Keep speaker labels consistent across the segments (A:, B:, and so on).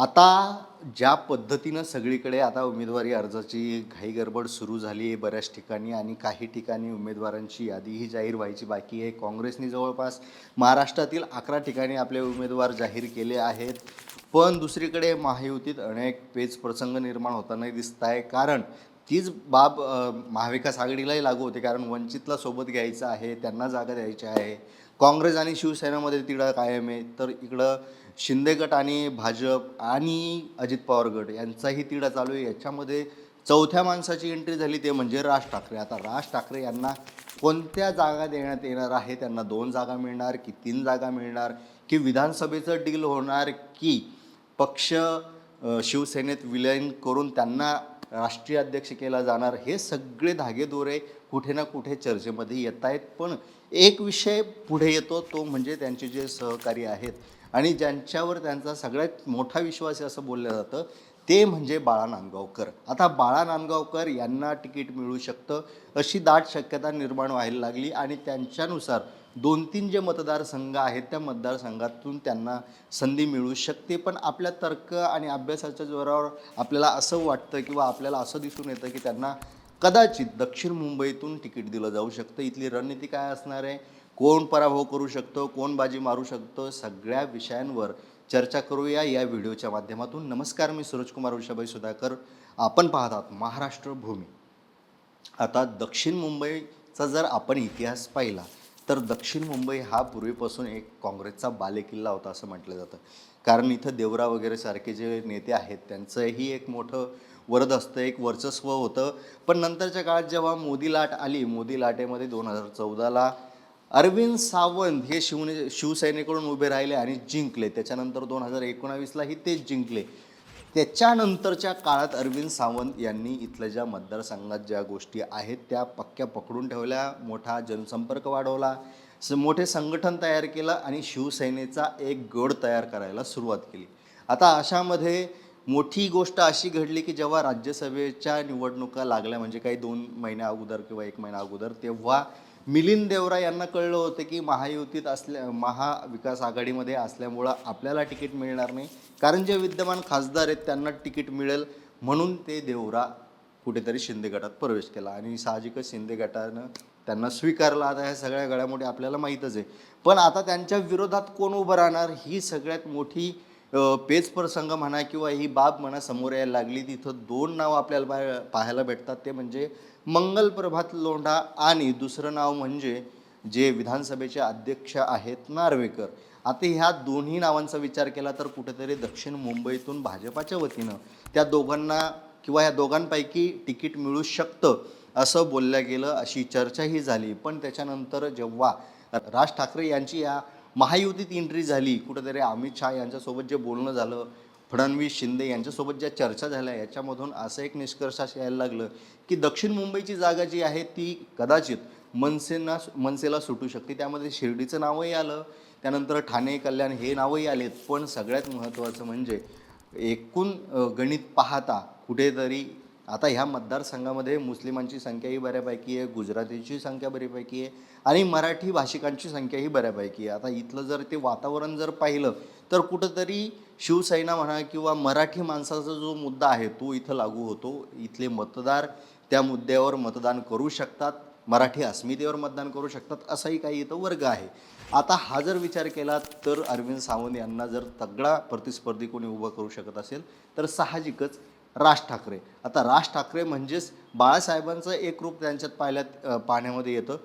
A: आता ज्या पद्धतीनं सगळीकडे आता उमेदवारी अर्जाची घाई गडबड सुरू झाली आहे बऱ्याच ठिकाणी आणि काही ठिकाणी उमेदवारांची यादीही जाहीर व्हायची बाकी आहे. काँग्रेसने जवळपास महाराष्ट्रातील अकरा ठिकाणी आपले उमेदवार जाहीर केले आहेत. पण दुसरीकडे महायुतीत अनेक पेच प्रसंग निर्माण होताना दिसत आहे कारण तीच बाब महाविकास आघाडीलाही लागू होते. कारण वंचितला सोबत घ्यायचं आहे त्यांना जागा द्यायची आहे. काँग्रेस आणि शिवसेनेमध्ये तिकडं कायम आहे. तर इकडं शिंदे गट आणि भाजप आणि अजित पवार गट यांचाही तिढा चालू आहे. याच्यामध्ये चौथ्या माणसाची एंट्री झाली ते म्हणजे राज ठाकरे. आता राज ठाकरे यांना कोणत्या जागा देण्यात येणार आहे? त्यांना दोन जागा मिळणार की तीन जागा मिळणार? की विधानसभेचं डील होणार की पक्ष शिवसेनेत विलीन करून त्यांना राष्ट्रीय अध्यक्ष केला जाणार हे सगळे धागेदोरे कुठे ना कुठे चर्चेमध्ये येत आहेत. पण एक विषय पुढे येतो तो म्हणजे त्यांचे जे सहकारी आहेत. आणि ज्यांच्यावर त्यांचा सगळ्यात मोठा विश्वास आहे असं बोललं जातं ते म्हणजे बाळा नांदगावकर. आता बाळा नांदगावकर यांना तिकीट मिळू शकतं अशी दाट शक्यता निर्माण व्हायला लागली आणि त्यांच्यानुसार दोन तीन जे मतदारसंघ आहेत त्या मतदारसंघातून त्यांना संधी मिळू शकते. पण आपल्या तर्क आणि अभ्यासाच्या जोरावर आपल्याला असं वाटतं किंवा आपल्याला असं दिसून येतं की त्यांना कदाचित दक्षिण मुंबईतून तिकीट दिलं जाऊ शकतं. इथली रणनीती काय असणार आहे? कोण पराभव करू शकतो? कोण बाजी मारू शकतो? सगळ्या विषयांवर चर्चा करूया या व्हिडिओच्या माध्यमातून. नमस्कार मी सूरजकुमार उषाबाई सुधाकर. आपण पाहतात महाराष्ट्र भूमी. आता दक्षिण मुंबईचा जर आपण इतिहास पाहिला तर दक्षिण मुंबई हा पूर्वीपासून एक काँग्रेसचा बालेकिल्ला होता असं म्हटलं जातं. कारण इथं देवरा वगैरे सारखे जे नेते आहेत त्यांचंही एक मोठं वरद असतं एक वर्चस्व होतं. पण नंतरच्या काळात जेव्हा मोदी लाट आली मोदी लाटेमध्ये दोन हजार चौदाला अरविंद सावंत हे शिवने शिवसेनेकडून उभे राहिले आणि जिंकले. त्याच्यानंतर दोन हजार एकोणावीसलाही तेच जिंकले. त्याच्यानंतरच्या काळात अरविंद सावंत यांनी इथल्या ज्या मतदारसंघात ज्या गोष्टी आहेत त्या पक्क्या पकडून ठेवल्या मोठा जनसंपर्क वाढवला स मोठे संघटन तयार केलं आणि शिवसेनेचा एक गड तयार करायला सुरुवात केली. आता अशामध्ये मोठी गोष्ट अशी घडली की जेव्हा राज्यसभेच्या निवडणुका लागल्या म्हणजे काही दोन महिन्या अगोदर किंवा एक महिना अगोदर तेव्हा मिलिंद देवरा यांना कळलं होतं की महायुतीत असल्या महाविकास आघाडीमध्ये असल्यामुळं आपल्याला तिकीट मिळणार नाही. कारण जे विद्यमान खासदार आहेत त्यांना तिकीट मिळेल म्हणून ते देवरा कुठेतरी शिंदे गटात प्रवेश केला. आणि साहजिकच शिंदे गटानं त्यांना स्वीकारला. आता ह्या सगळ्या घडामोडी आपल्याला माहीतच आहे. पण आता त्यांच्या विरोधात कोण उभं राहणार ही सगळ्यात मोठी पेच प्रसंग म्हणा किंवा ही बाब म्हणा समोर यायला लागली तिथं दोन नाव आपल्याला पाह- पाहायला भेटतात. ते म्हणजे मंगल प्रभात लोंढा आणि दुसरं नाव म्हणजे जे विधानसभेचे अध्यक्ष आहेत नार्वेकर. आता ह्या दोन्ही नावांचा विचार केला तर कुठेतरी दक्षिण मुंबईतून भाजपाच्या वतीनं त्या दोघांना किंवा या दोघांपैकी तिकीट मिळू शकतं असं बोललं गेलं अशी चर्चाही झाली. पण त्याच्यानंतर जेव्हा राज ठाकरे यांची या महायुतीत एंट्री झाली कुठेतरी अमित शहा यांच्यासोबत जे बोलणं झालं फडणवीस शिंदे यांच्यासोबत ज्या चर्चा झाल्या याच्यामधून असं एक निष्कर्षास यायला लागलं की दक्षिण मुंबईची जागा जी आहे ती कदाचित मनसेना मनसेला सुटू शकते. त्यामध्ये शिर्डीचं नावही आलं त्यानंतर ठाणे कल्याण हे नावही आलेत. पण सगळ्यात महत्त्वाचं म्हणजे एकूण गणित पाहता कुठेतरी आता ह्या मतदारसंघामध्ये मुस्लिमांची संख्याही बऱ्यापैकी आहे गुजरातीची संख्या बऱ्यापैकी आहे आणि मराठी भाषिकांची संख्याही बऱ्यापैकी आहे. आता इथलं जर ते वातावरण जर पाहिलं तर कुठंतरी शिवसेना म्हणा किंवा मराठी माणसाचा जो मुद्दा आहे तो इथं लागू होतो. इथले मतदार त्या मुद्द्यावर मतदान करू शकतात मराठी अस्मितेवर मतदान करू शकतात असाही काही इथं वर्ग आहे. आता हा जर विचार केला तर अरविंद सावंत यांना जर तगडा प्रतिस्पर्धी कोणी उभं करू शकत असेल तर साहजिकच राज ठाकरे. आता राज ठाकरे म्हणजेच बाळासाहेबांचं एक रूप त्यांच्यात पाहिल्यात पाहण्यामध्ये येतं.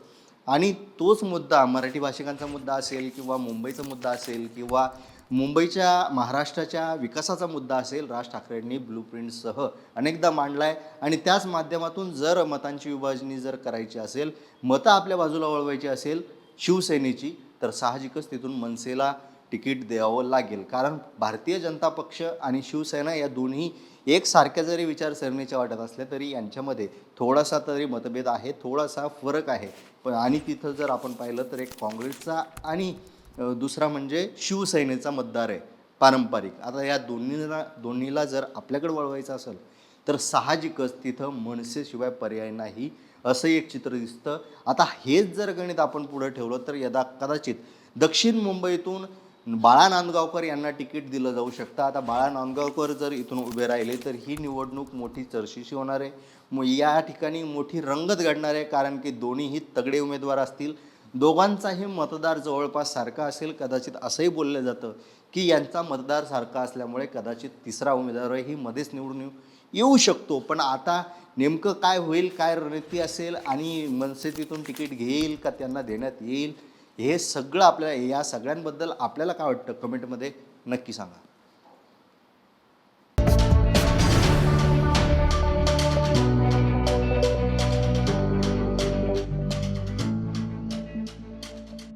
A: आणि तोच मुद्दा मराठी भाषिकांचा मुद्दा असेल किंवा मुंबईचा मुद्दा असेल किंवा मुंबईच्या महाराष्ट्राच्या विकासाचा मुद्दा असेल राज ठाकरेंनी ब्लूप्रिंटसह अनेकदा मांडला आहे आणि त्याच माध्यमातून जर मतांची विभाजणी जर करायची असेल मतं आपल्या बाजूला वळवायची असेल शिवसेनेची तर साहजिकच तिथून मनसेला तिकीट द्यावं लागेल. कारण भारतीय जनता पक्ष आणि शिवसेना या दोन्ही एकसारख्या जरी विचारसरणीच्या वाटत असल्या तरी यांच्यामध्ये थोडासा तरी मतभेद आहे थोडासा फरक आहे. पण आणि तिथं जर आपण पाहिलं तर एक काँग्रेसचा आणि दुसरा म्हणजे शिवसेनेचा मतदार आहे पारंपरिक. आता या दोन्हीला दोन्हीला जर आपल्याकडे वळवायचं असेल तर साहजिकच तिथं मनसेशिवाय पर्याय नाही असं एक चित्र दिसतं. आता हेच जर गणित आपण पुढं ठेवलं तर यदा कदाचित दक्षिण मुंबईतून बाळा नांदगावकर यांना तिकीट दिलं जाऊ शकतं. आता बाळा नांदगावकर जर इथून उभे राहिले तर ही निवडणूक मोठी चर्चेशी होणार आहे. मग या ठिकाणी मोठी रंगत घडणार आहे कारण की दोन्हीही तगडे उमेदवार असतील. दोघांचाही मतदार जवळपास सारखा असेल कदाचित असंही बोललं जातं की यांचा मतदार सारखा असल्यामुळे कदाचित तिसरा उमेदवारही मध्येच निवडून येऊ येऊ शकतो. पण आता नेमकं काय होईल काय रणनीती असेल आणि मनसे तिथून तिकीट घेईल का त्यांना देण्यात येईल हे सगळं आपल्याला या सगळ्यांबद्दल आपल्याला काय वाटतं? कमेंटमध्ये नक्की सांगा.